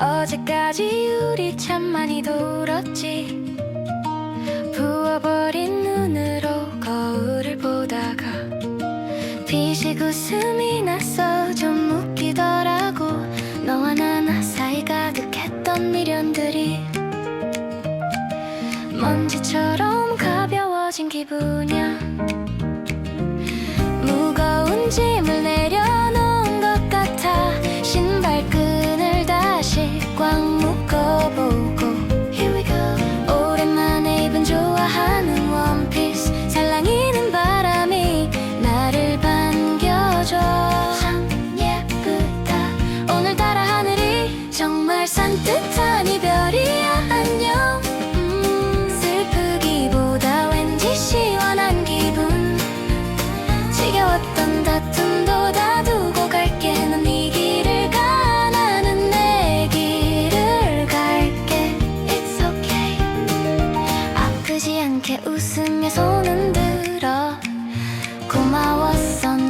어제까지 우리 참 많이 돌았지. 부어버린 눈으로 거울을 보다가 비식 웃음이 나서 좀 웃기더라고. 너와 나 사이 가득했던 미련들이 먼지처럼 가벼워진 기분이야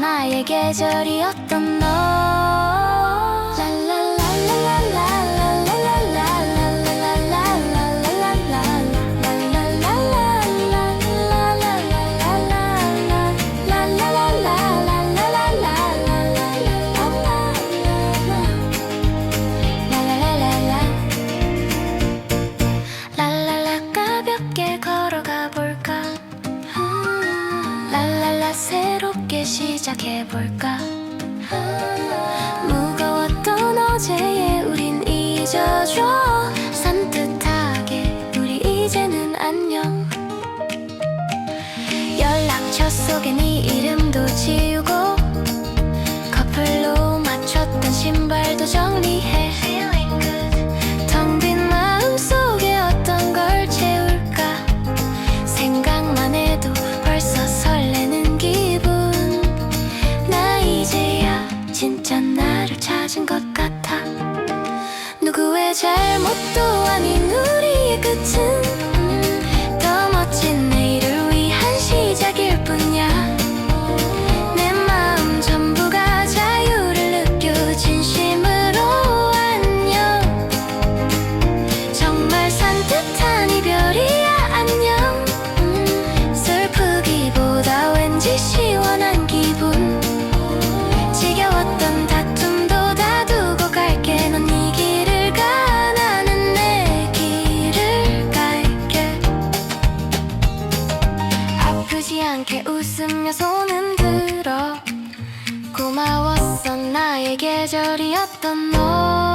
나의 계절이었던 너 새롭게 시작해 볼까? 무거웠던 어제의 우린 잊어줘. 산뜻하게 우리 이제는 안녕. 연락처 속에 네 이름도 지우고 커플로 맞췄던 신발도 정리해 같아. 누구의 잘못도 아닌 우리의 끝은 않게 웃으며 손은 들어. 고마웠어 나의 계절이었던 너